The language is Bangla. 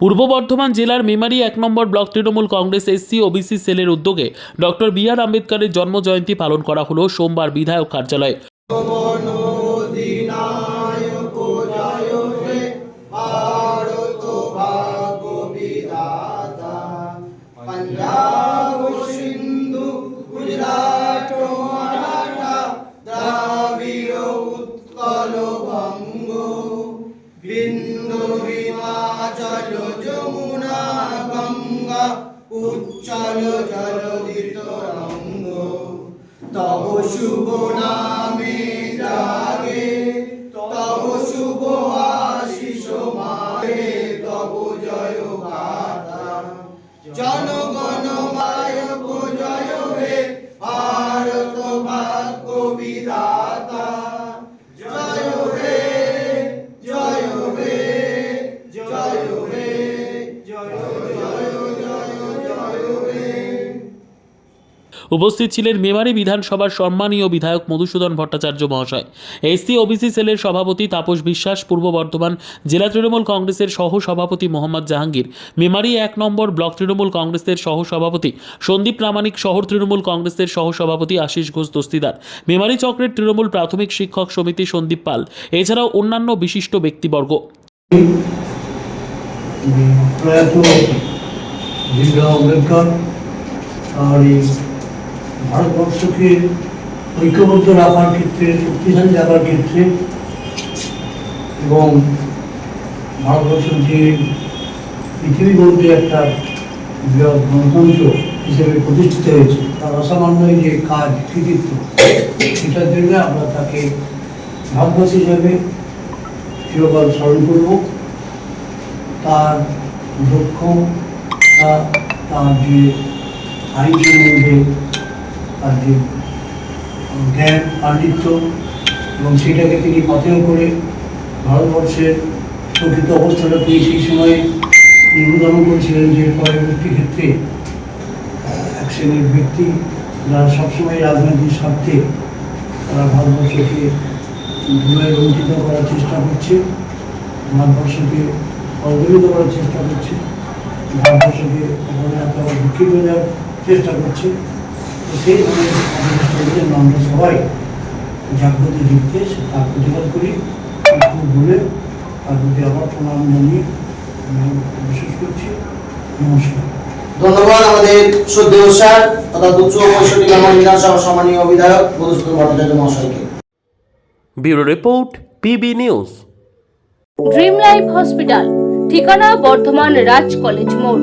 পূর্ব বর্ধমান জেলার মেমারি এক নম্বর block Trinamool Congress SC OBC সেলের উদ্যোগে ডক্টর বি আর আম্বেদকরের জন্মজয়ন্তী পালন করা হলো সোমবার বিধায়ক কার্যালয়ে। বিন্দু হিমাচল যমুনা গঙ্গা উচ্চল জলদিত রঙ্গ তব শুভ নামে জাগে উপস্থিত ছিলেন মেমারি বিধানসভার সম্মানীয় বিধায়ক মধুসূদন ভট্টাচার্য মহাশয়। এসসি, ওবিসি সেলের সভাপতি তাপস বিশ্বাস, পূর্ব বর্ধমান জেলা তৃণমূল কংগ্রেসের সহ সভাপতি মোহাম্মদ জাহাঙ্গীর, মেমারি এক নম্বর ব্লক তৃণমূল কংগ্রেসের সহ সভাপতি সন্দীপ প্রামাণিক, শহর তৃণমূল কংগ্রেসের সহ সভাপতি আশিস ঘোষ দস্তিদার, মেমারি চক্রের তৃণমূল প্রাথমিক শিক্ষক সমিতি সন্দীপ পাল, এছাড়াও অন্যান্য বিশিষ্ট ব্যক্তিবর্গ। প্রয়াত ভীমরাও আম্বেদকর আর এই ভারতবর্ষকে ঐক্যবদ্ধ রাখার ক্ষেত্রে, শক্তিশালী রাখার ক্ষেত্রে এবং ভারতবর্ষ যে পৃথিবীর মধ্যে একটা বৃহৎ গণতন্ত্র হিসেবে প্রতিষ্ঠিত হয়েছে, তার অসামান্য যে কাজ, কৃতিত্ব, সেটার জন্য আমরা তাকে ভারতবাসী হিসেবে চিরকাল স্মরণ করব। তার দক্ষ তার যে আইন সম্বন্ধে তার যে জ্ঞান, পাণ্ডিত্য এবং সেটাকে তিনি পাথেয় করে ভারতবর্ষের প্রকৃত অবস্থাটা তিনি সেই সময়ে নিবেদন করেছিলেন যে পরবর্তী ক্ষেত্রে এক শ্রেণির ব্যক্তি যারা সবসময় রাজনৈতিক স্বার্থে তারা ভারতবর্ষকে ধুয়ে বঞ্চিত করার চেষ্টা করছে, ভারতবর্ষকে অবহেলিত করার চেষ্টা করছে, ভারতবর্ষকে অবহেলা করার দুঃখী চেষ্টা করছে। সেই জন্য আমরা সবাই জাগ্রত তার প্রতিবাদ করি। খুব ভুলে তার প্রতি আবার প্রণাম জানিয়ে আমি বিশেষ করছি। নমস্কার। ধন্যবাদ আমাদের শ্রদ্ধেয় স্যার তথা দুশো পঁয়ষট্টি বিধানসভা সম্মানীয় বিধায়ক মধুসূদন ভট্টাচার্য মহাশয়কে। Bureau report PB news. Dream life hospital ঠিকানা বর্ধমান রাজ কলেজ মোড়।